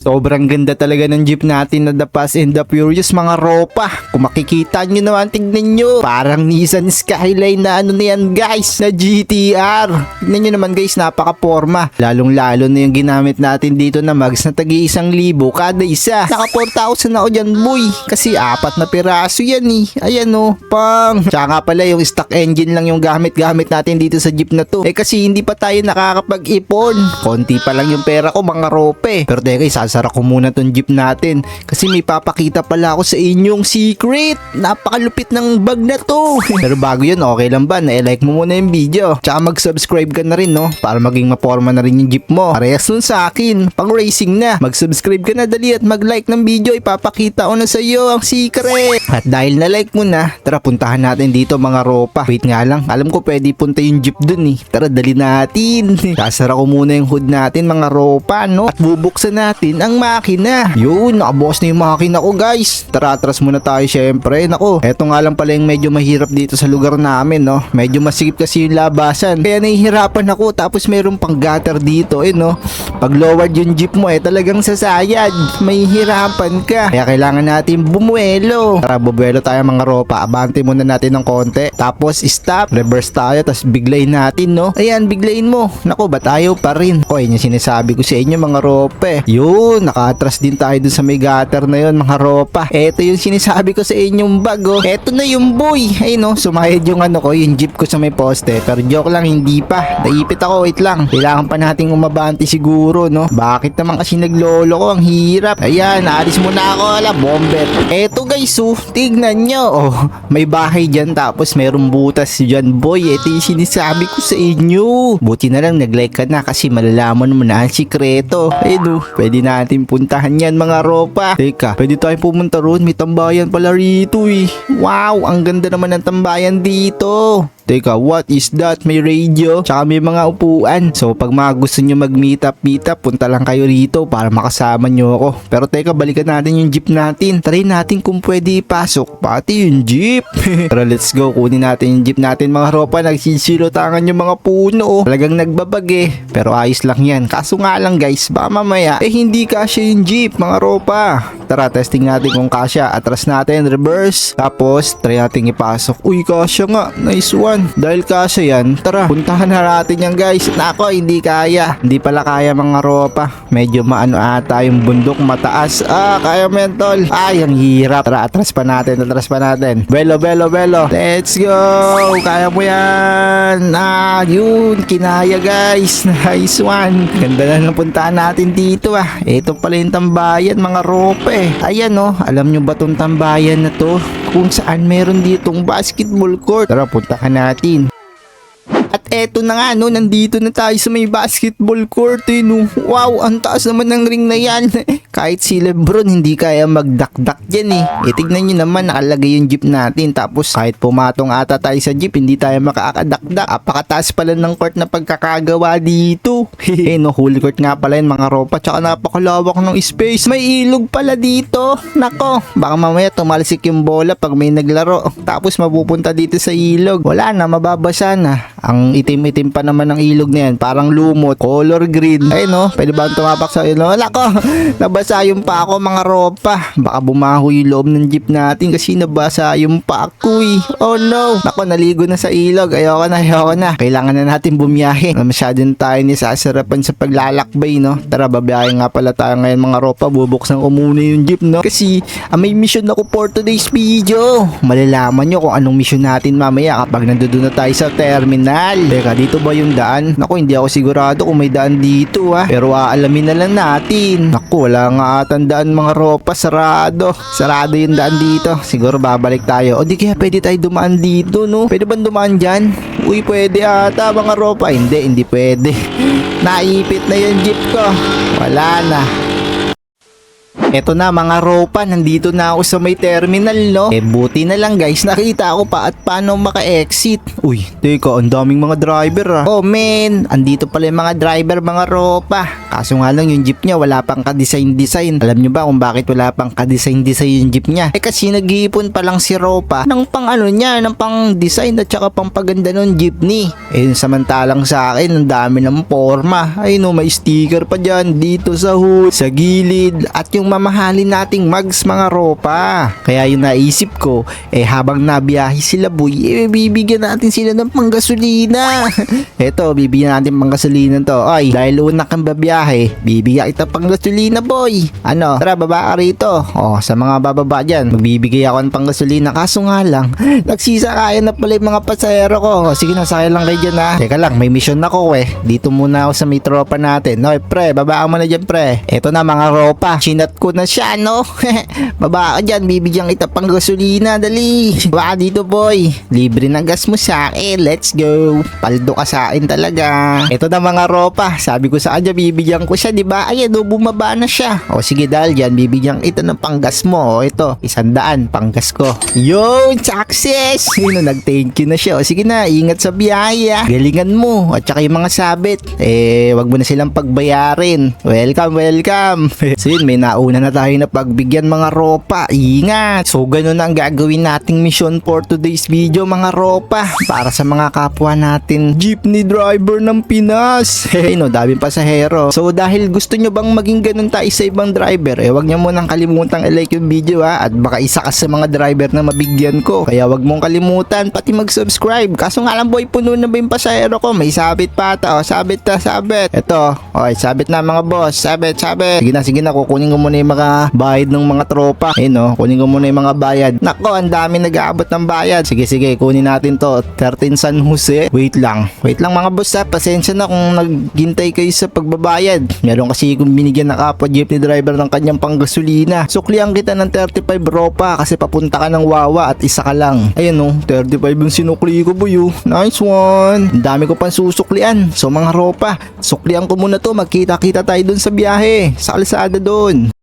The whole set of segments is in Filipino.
Sobrang ganda talaga ng jeep natin na The Fast and the Furious mga ropa. Kung makikita nyo naman, tignan nyo. Parang Nissan Skyline na ano na yan guys, na GTR. Tignan nyo naman guys, napaka-forma. Lalong lalo na yung ginamit natin dito na mags na tagi isang libo kada isa. Naka 4,000 ako dyan boy. Kasi apat na piraso yan eh. Ayan oh, pang. Tsaka pala yung stock engine lang yung gamit-gamit natin dito sa jeep na to. Eh kasi hindi pa tayo nakakapag-ipon. Konti pa lang yung pera ko mga rope. Pero teka, isasara ko muna tong jeep natin. Kasi may papakita pala ako sa inyong secret. Napakalupit ng bag na to. Pero bago yun, okay lang ba? Na-like mo muna yung video. Tsaka mag-subscribe ka na rin, no? Para maging maporma na rin yung jeep mo. Parehas nun sa akin. Pang racing na. Mag-subscribe ka na dali at mag-like ng video. Ipapakita ko na sa iyo ang secret. At dahil na-like mo na, tara puntahan natin dito mga ropa. Wait nga lang, alam ko pwede punta yung jeep dun eh. Tara dali natin. Sasara ko muna yung hood natin mga ropa, no? At bubuksan natin ang makina. Yun, nakabukas na yung makina ko guys. Tara, atras muna tayo syempre. Nako, eto nga lang pala yung medyo mahirap dito sa lugar namin, no? Medyo masikip kasi yung labasan. Kaya nahihirapan ako. Tapos meron pang gutter dito, eh, no? Pag lowered yung jeep mo, eh, talagang sasayad. May hirapan ka. Kaya kailangan natin bumuelo. Tara, bubuelo tayo mga ropa. Abante muna natin ng konti. Tapos, stop. Reverse tayo. Tapos, biglayin natin, no? Ayan, biglayin mo. Nako, ba tayo pa rin? O, yun yung sinasabi ko sa inyo, mga rope. Yun, naka-atras din tayo dun sa may gutter na yun, mga ropa. Eto yung sinasabi ko sa inyong bag, oh. Eto na yung boy. Ay, no, sumayad yung ano ko, yung jeep ko sa may poste. Pero joke lang, hindi pa. Naipit ako, wait lang. Kailangan pa nating umabante siguro, no? Bakit naman kasi naglolo ko? Ang hirap. Ayan, naalis muna ako, ala, bomber. Eto guys, oh, tignan nyo. Oh, may bahay dyan, tapos merong butas dyan, boy. Ito yung sinasabi ko sa inyo. Buti na lang nag-like ka na kasi malalaman mo na ang sikreto. Ayun, oh, pwede natin puntahan yan, mga ropa. Teka, pwede tayo pumunta roon. May tambayan pala rito, eh. Wow, ang ganda naman ng tambayan dito. Teka, what is that? May radio, tsaka may mga upuan. So, pag mga gusto nyo mag-meet up, meet up, punta lang kayo rito para makasama nyo ako. Pero teka, balikan natin yung jeep natin. Try natin kung pwede ipasok. Pati yung jeep. Tara, let's go. Kunin natin yung jeep natin mga ropa. Nagsisilotangan yung mga puno. Talagang nagbabag eh. Pero ayos lang yan. Kaso nga lang guys, baka mamaya, eh hindi kasya yung jeep mga ropa. Tara, testing natin kung kasya. Atras natin, reverse. Tapos, try natin ipasok. Uy, kasya nga. Nice one. Dahil kasya yan, tara, puntahan na natin yan guys. Nako, hindi kaya. Hindi pala kaya mga ropa. Medyo maano ata yung bundok mataas. Ah, kaya mentol. Ay, ang hirap. Tara, atras pa natin, atras pa natin. Belo, belo, belo. Let's go. Kaya mo yan. Ah, yun. Kinaya guys. Nice one. Ganda na ng puntahan natin dito ah. Ito pala yung tambayan mga ropa eh. Ayan oh. Alam nyo ba tong tambayan na to? Kung saan meron ditong basketball court. Tara, puntahan natin. Eto na nga no, nandito na tayo sa may basketball court eh no. Wow, ang taas naman ng ring na yan. Kahit si Lebron hindi kaya magdakdak dyan eh. E tignan nyo naman, nakalagay yung jeep natin. Tapos kahit pumatong ata tayo sa jeep, hindi tayo makakadakdak. Apakataas pala ng court na pagkakagawa dito. eh no, holy court nga pala yun mga ropa. Tsaka napakalawak ng space. May ilog pala dito. Nako, baka mamaya tumalsik yung bola pag may naglaro. Tapos mapupunta dito sa ilog. Wala na, mababasa na. Ang itim-itim pa naman ng ilog na yan. Parang lumot. Color green. Ay no, pwede ba tumapak sa ilog? Wala ko. Nabasa yung pa ako mga ropa. Baka bumaho yung loob ng jeep natin kasi nabasa yung pa ako eh. Oh no. Nako, naligo na sa ilog. Ayoko na, ayoko na. Kailangan na natin bumiyahe. Masyado na tayo ni sasarapan sa paglalakbay no. Tara, babiyahe nga pala tayo ngayon mga ropa. Bubuksan ko muna yung jeep no. Kasi ah, may mission ako for today's video. Malalaman nyo kung anong mission natin mamaya kapag nandoon na tayo sa terminal. Teka, dito ba yung daan? Naku, hindi ako sigurado kung may daan dito ah. Pero aalamin na lang natin. Naku, wala nga atang mga ropa. Sarado. Sarado yung daan dito. Siguro babalik tayo. O di kaya pwede tayo dumaan dito no? Pwede ba dumaan dyan? Uy, pwede ata mga ropa. Hindi, hindi pwede. Naipit na yung jeep ko. Wala na. Eto na mga ropa, nandito na ako sa may terminal no. Eh buti na lang guys, nakita ako pa at paano maka-exit. Uy, teka, ang daming mga driver ah. Oh men, andito pala yung mga driver mga ropa. Kaso nga lang yung jeep niya wala pang ka-design-design. Alam nyo ba kung bakit wala pang ka-design-design yung jeep niya? Eh kasi nag-iipon pa lang si ropa ng pang ano niya, ng pang design at saka pang paganda ng jeepney. Eh samantalang sa akin, ang dami ng forma. Ay no, may sticker pa dyan dito sa hood, sa gilid at yung mamahalin nating mags mga ropa. Kaya yung naisip ko, eh habang nabiyahe sila boy, eh bibigyan natin sila ng panggasolina. Eto, bibigyan natin panggasolina to. Ay, dahil una kang babiyahe, bibigyan kita panggasolina boy. Ano, tara baba ka rito. Oh, sa mga bababa dyan, magbibigay ako ng panggasolina. Kaso nga lang, nagsisakayan na pala yung mga pasahero ko. O, sige na, sakay lang kayo dyan ha. Teka lang, may mission ako eh. Dito muna ako sa may tropa natin. No, pre, baba ka muna dyan pre. Eto na mga ropa, sinat ko na siya no. baba ka dyan, bibigyan kita pang gasolina, dali. Baba ka dito boy. Libre ng gas mo sa akin, let's go. Paldo ka sa akin talaga. Eto na mga ropa, sabi ko sa kanya, bibigyan ko siya, di ba? Ayan, no, bumaba na siya. O sige dahil dyan, bibigyan kita ng panggas mo. O ito, isandaan, panggas ko. Yo, success! Yun, nag-thank you na siya. O sige na, ingat sa biyaya. Galingan mo. At saka yung mga sabit, eh, wag mo na silang pagbayarin. Welcome, welcome. so yun, may nauna na tayo na pagbigyan mga ropa. Ingat. So, ganun ang gagawin nating mission for today's video mga ropa. Para sa mga kapwa natin, jeepney driver ng Pinas. Hey, no, daming pasahero. So, dahil gusto nyo bang maging ganun tayo sa ibang driver, eh, wag nyo munang kalimutang i-like yung video ha. At baka isa ka sa mga driver na mabigyan ko. Kaya wag mong kalimutan, pati mag-subscribe. Kaso nga lang boy, puno na ba yung pasahero ko? May sabit pa ata. O, sabit na, sabit. Ito, okay, sabit na mga boss. Sabit, sabit. Sige na, sige na, kukunin ko muna yung mga bayad ng mga tropa. Ayun no, kunin ko muna yung mga bayad. Nako, ang dami nag-aabot ng bayad. Sige, sige, kunin natin to. 13 San Jose. Wait lang. Wait lang mga boss ha. Pasensya na kung naghintay kayo sa pagbabayad. Meron kasi kung binigyan na kapwa jeepney driver ng kanyang panggasolina. Suklihan kita ng 35 ropa kasi papunta ka ng Wawa at isa ka lang. Ayun no, 35 yung sinukli ko boy oh. Nice one. Ang dami ko pang susuklian. So mga ropa, suklian ko muna to. Magkita-kita tayo dun sa biyahe. Sa kalsada dun.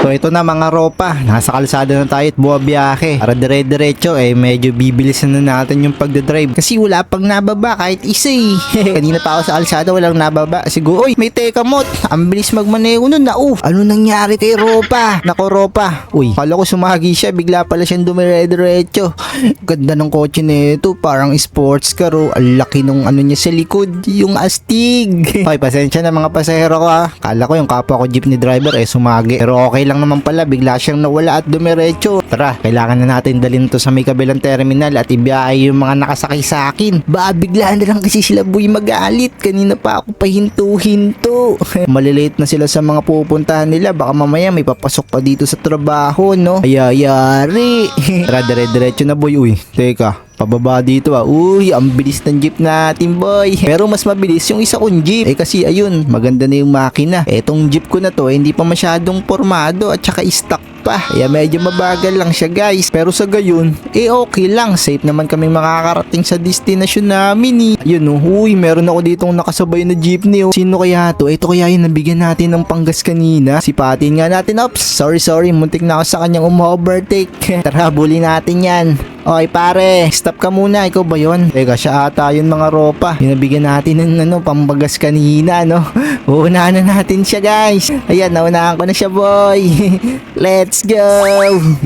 So ito na mga ropa, nasa kalsada na tayo at buwabiyahe. Para dire-diretso eh medyo bibilisan na natin yung pagdadrive. Kasi wala pang nababa kahit isa eh. Kanina pa ako sa kalsada walang nababa. Siguro, oy may teka mot. Ang bilis magmaneho nun na uh. Ano nangyari kay ropa? Nako ropa. Uy, kala ko sumagi siya. Bigla pala siyang dumire-diretso. Ganda ng kotse nito. Parang sports car oh. Ang laki nung ano niya sa likod. Yung astig. Ay, pasensya na mga pasahero ko ha. Kala ko yung kapwa ko jeepney driver eh sumagi. Pero okay lang naman pala. Bigla siyang nawala at dumiretso. Tara, kailangan na natin dalhin to sa may kabilang terminal at ibiyahe yung mga nakasakay sa akin. Ba, bigla na lang kasi sila boy magalit. Kanina pa ako pahinto-hinto. Malilate na sila sa mga pupuntahan nila. Baka mamaya may papasok pa dito sa trabaho, no? Ayayari. Tara, dire-diretso na boy. Uy, teka. Pababa dito ah. Uy, ang bilis ng jeep natin boy. Pero mas mabilis yung isa kong jeep. Eh kasi ayun, maganda na yung makina. Etong jeep ko na to, eh, hindi pa masyadong formado at saka stock pa. Kaya medyo mabagal lang siya guys. Pero sa gayon, eh okay lang. Safe naman kami makakarating sa destination namin eh. Yun oh, uy, meron ako ditong nakasabay na jeepney oh. Sino kaya to? Ito kaya yung nabigyan natin ng panggas kanina. Sipatin nga natin. Ops, sorry sorry. Muntik na ako sa kanyang um-overtake. Tara, bully natin yan. Okay pare, stop ka muna. Ikaw ba yun? Teka, siya ata yun mga ropa. Yung nabigyan natin ng ano, pambagas kanina, no? Uunahan na natin siya guys. Ayan, naunahan ko na siya boy. Let's go!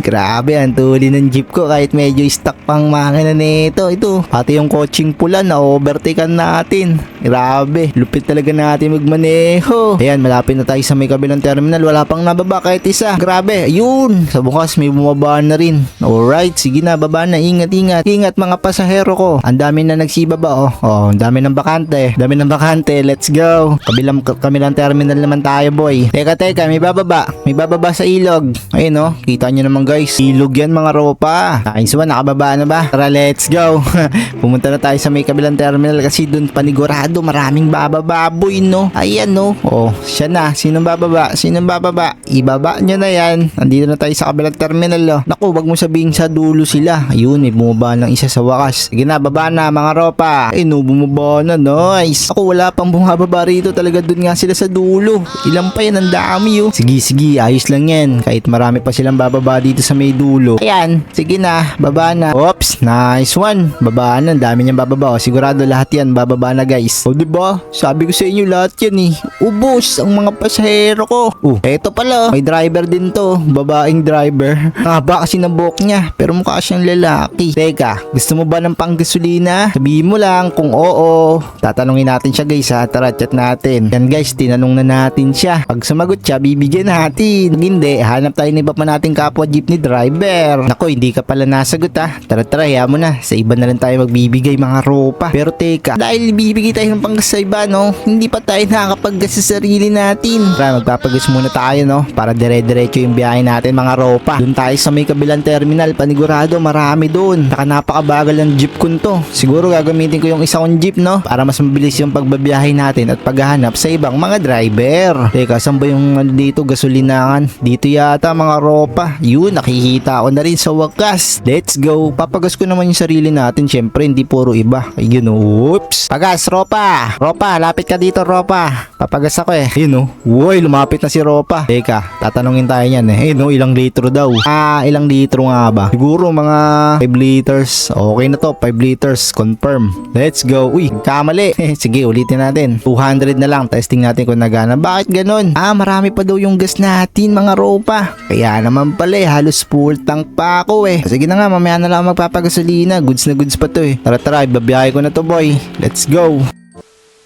Grabe, ang tuli ng jeep ko kahit medyo stuck pang makina nito. Ito, pati yung coaching pula na overtakean natin. Grabe, lupit talaga natin magmaneho. Ayan, malapit na tayo sa may kabilang terminal. Wala pang nababa kahit isa. Grabe, ayun. Sa bukas may bumaba na rin. Alright, sige na, baba na. Ingat, ingat. Ingat mga pasahero ko. Ang dami na nagsibaba oh. Oh, ang dami ng bakante. Dami ng bakante. Let's go. Kabilang kabilang terminal naman tayo, boy. Teka, teka, may bababa. May bababa sa ilog. Ayun oh. Kita nyo naman guys. Ilog yan mga ropa. Nice one, nakababa na ba? Tara, let's go. Pumunta na tayo sa may kabilang terminal kasi doon panigurado maraming bababa, boy, no? Ayan, no? Oh, siya na. Sinong bababa? Sinong bababa? Ibaba nyo na yan. Nandito na tayo sa kabilang terminal, oh. Naku, wag mo sabihin sa dulo sila. Ayun, may bumaba ng isa sa wakas. Sige na, baba na mga ropa. Eh, no, bumaba na. Nice. Ako, wala pang bumababa rito. Talaga dun nga sila sa dulo. Ilan pa yan? Ang dami oh. Sige, sige. Ayos lang yan. Kahit marami pa silang bababa dito sa may dulo. Ayan. Sige na. Baba na. Oops. Nice one. Baba na. Dami niyang bababa. Oh. Sigurado lahat yan. Bababa na guys. O, diba? Sabi ko sa inyo lahat yan eh. Ubus ang mga pasahero ko. Oh, eto pala. May driver din to. Babaeng driver. Haba kasi ng buhok niya. Pero mukha siyang lalaki. Teka, gusto mo ba ng panggasolina? Sabihin mo lang kung oo. Tatanungin natin siya guys ha. Tara, chat natin. Yan guys, tinanong na natin siya. Pag sumagot siya, bibigyan natin. Pag hindi, hanap tayo iba pa nating kapwa jeepney driver. Nako, hindi ka pala nasagot ha. Tara, tara, haya mo na. Sa iba na lang tayo magbibigay mga ropa. Pero teka, dahil bibigay tayo ng panggas sa iba, no? Hindi pa tayo nakakapaggas sa sarili natin. Tara, magpapagas muna tayo, no? Para dire-diretso yung biyahe natin mga ropa. Doon tayo sa may kabilang terminal. Panigurado, marami doon. Saka napakabagal ng jeep ko to. Siguro gagamitin ko yung isa kong jeep, no? Para mas mabilis yung pagbabiyahe natin at paghahanap sa ibang mga driver. Teka, saan ba yung ano dito gasolinahan? Dito yata mga ropa. Yun, nakikita ko na rin sa wakas. Let's go. Papagas ko naman yung sarili natin. Syempre, hindi puro iba. Ayun, oops. Pagas, ropa. Ropa, lapit ka dito, ropa. Papagas ako eh. Ayun, oh. Uy, lumapit na si ropa. Teka, tatanungin tayo niyan eh. Ayun, oh, ilang litro daw. Ah, ilang litro nga ba? Siguro mga 5 liters. Okay na to, 5 liters. Confirm. Let's go. Uy, kamali. Sige, ulitin natin. 200 na lang. Testing natin kung nagana. Bakit ganun? Ah, marami pa daw yung gas natin, mga ropa. Kaya naman pala eh, halos full tank pa ako eh. Sige na nga, mamaya na lang magpapagasolina. Goods na goods pa to eh. Tara tara, ibabiyahe ko na to boy. Let's go.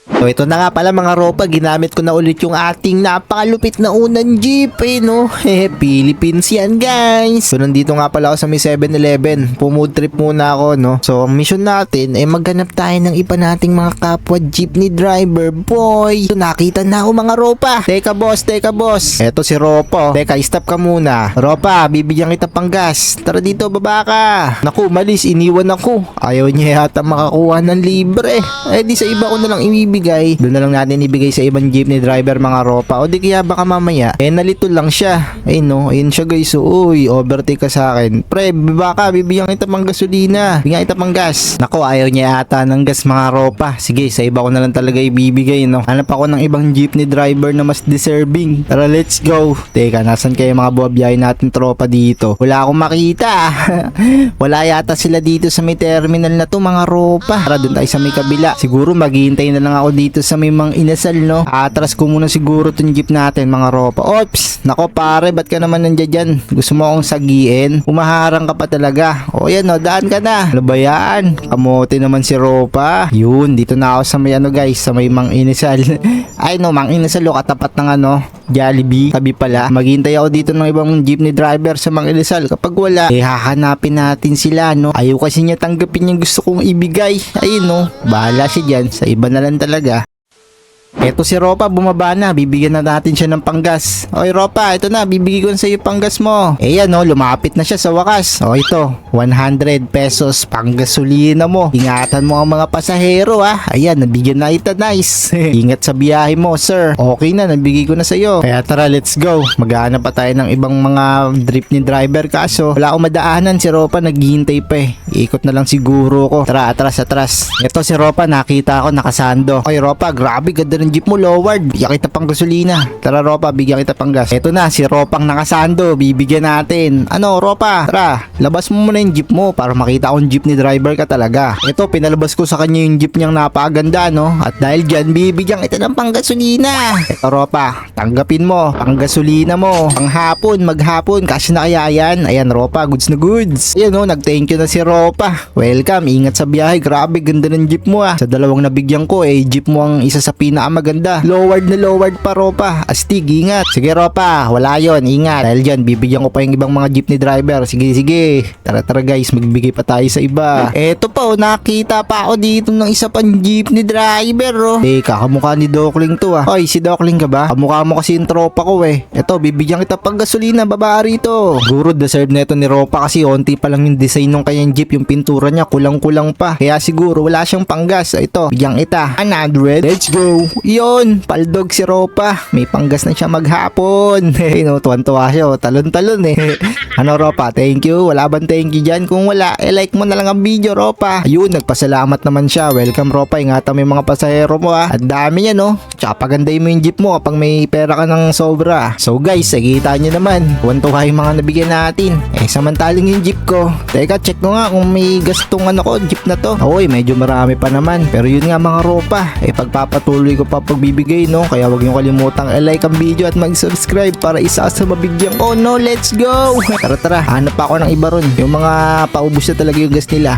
So ito na nga pala mga ropa, ginamit ko na ulit yung ating napakalupit na unang jeep eh no. Eh, Philippines yan guys. So nandito nga pala ako sa may 7-Eleven. Pumood trip muna ako no. So ang mission natin ay maghanap tayo ng iba nating mga kapwa jeepney driver boy. So nakita na ako mga ropa. Teka boss, teka boss. Eto si Ropo. Teka, stop ka muna. Ropa, bibigyan kita pang gas. Tara dito, baba ka. Naku, malis, iniwan ako. Ayaw niya yata makakuha ng libre. Eh di sa iba ko na lang ibibigay. Doon na lang natin ibigay sa ibang jeepney driver mga ropa. O di kaya baka mamaya, eh nalito lang siya. Ayun no, ayun siya guys. So, uy, overtake ka sa akin. Pre, baba ka, bibigyan kita pang gasolina. Bibigyan kita pang gas. Nako, ayaw niya ata ng gas mga ropa. Sige, sa iba ko na lang talaga ibibigay no. Hanap ako ng ibang jeepney driver na mas deserving. Tara, let's go. Teka, nasan kayo mga buwabiyay natin tropa dito? Wala akong makita. Wala yata sila dito sa may terminal na to mga ropa. Tara, doon tayo sa may kabila. Siguro maghihintay na lang dito sa may mga inasal no. Atras ko muna siguro tong jeep natin mga ropa. Ops, nako pare, ba't ka naman nandiyan dyan? Gusto mo akong sagiin? Umaharang ka pa talaga. O yan no, daan ka na. Ano ba yan? Kamote naman si ropa. Yun, dito na ako sa may ano guys, sa may mang inasal. Ay no, mang inasal o katapat ng ano, Jollibee. Tabi pala. Maghintay ako dito ng ibang jeepney driver sa Mang Inasal. Kapag wala, eh hahanapin natin sila, no? Ayaw kasi niya tanggapin yung gusto kong ibigay. Ayun, no? Bahala siya dyan. Sa iba na lang talaga talaga. Eto si Ropa, bumaba na. Bibigyan na natin siya ng panggas. Oy Ropa, ito na. Bibigay ko na sa iyo panggas mo. Eh yan no, lumapit na siya sa wakas. O ito, 100 pesos panggasolina mo. Ingatan mo ang mga pasahero ha. Ayan, nabigyan na ito. Nice. Ingat sa biyahe mo, sir. Okay na, nabigay ko na sa iyo. Kaya tara, let's go. Maghahanap pa tayo ng ibang mga drip ni driver. Kaso, wala akong madaanan. Si Ropa, naghihintay pa eh. Ikot na lang siguro ko. Tara, atras, atras. Ito si Ropa, nakita ko nakasando. Oy Ropa, grabe, ganda ng jeep mo, Loward. Bigyan kita pang gasolina. Tara, Ropa, bigyan kita pang gas. Ito na, si Ropang nakasando. Bibigyan natin. Ano, Ropa? Tara, labas mo muna yung jeep mo para makita kung jeepney driver ka talaga. Ito, pinalabas ko sa kanya yung jeep niyang napakaganda, no? At dahil dyan, bibigyan kita ng pang gasolina. Ito, Ropa, tanggapin mo. Pang gasolina mo. Pang hapon, maghapon. Kasi na kaya yan. Ayan, Ropa, goods na goods. Ayan, no, nag-thank you na si Ropa. Welcome, ingat sa biyahe. Grabe, ganda ng jeep mo, ah. Sa dalawang nabigyan ko, eh, jeep mo ang isa sa pinakamaganda. Lowered na lowered pa, Ropa. Astig, ingat. Sige, Ropa, wala yon Ingat. Dahil dyan, bibigyan ko pa yung ibang mga jeepney driver. Sige, sige. Tara, tara, guys. Magbigay pa tayo sa iba. Eto pa, oh, nakita pa ako dito ng isa pang jeepney driver, oh. Teka, kamukha ni Dokling to, ah. Oy, si Dokling ka ba? Kamukha mo kasi yung tropa ko, eh. Eto, bibigyan kita pang gasolina, baba rito. Siguro, deserve na ito ni Ropa kasi onti pa lang yung design ng kanyang jeep. Yung pintura niya, kulang-kulang pa. Kaya siguro, wala siyang panggas. Ito, bigyan kita. 100. Let's go. Yun, paldog si Ropa. May panggas na siya maghapon. Hey, no, tuwan-tuwa siya. oh. Talon-talon eh. ano Ropa, thank you. Wala bang thank you dyan? Kung wala, eh like mo na lang ang video Ropa. Ayun, nagpasalamat naman siya. Welcome Ropa. Ingatan mo yung mga pasahero mo ah. At dami niya no. Tsaka paganday mo yung jeep mo kapag may pera ka ng sobra. So guys, nakikita nyo naman. Tuwan-tuwa yung mga nabigyan natin. Eh, samantaling yung jeep ko. Teka, check ko nga kung may gastong ano ko, jeep na to. Oy, medyo marami pa naman. Pero yun nga mga ropa. Eh, pagpapatuloy ko pa pagbibigay, no? Kaya wag niyo kalimutang i-like ang video at mag-subscribe para isa sa mabigyan ko. No, let's go! Tara, tara. Hanap pa ako ng iba ron. Yung mga paubos na talaga yung gas nila.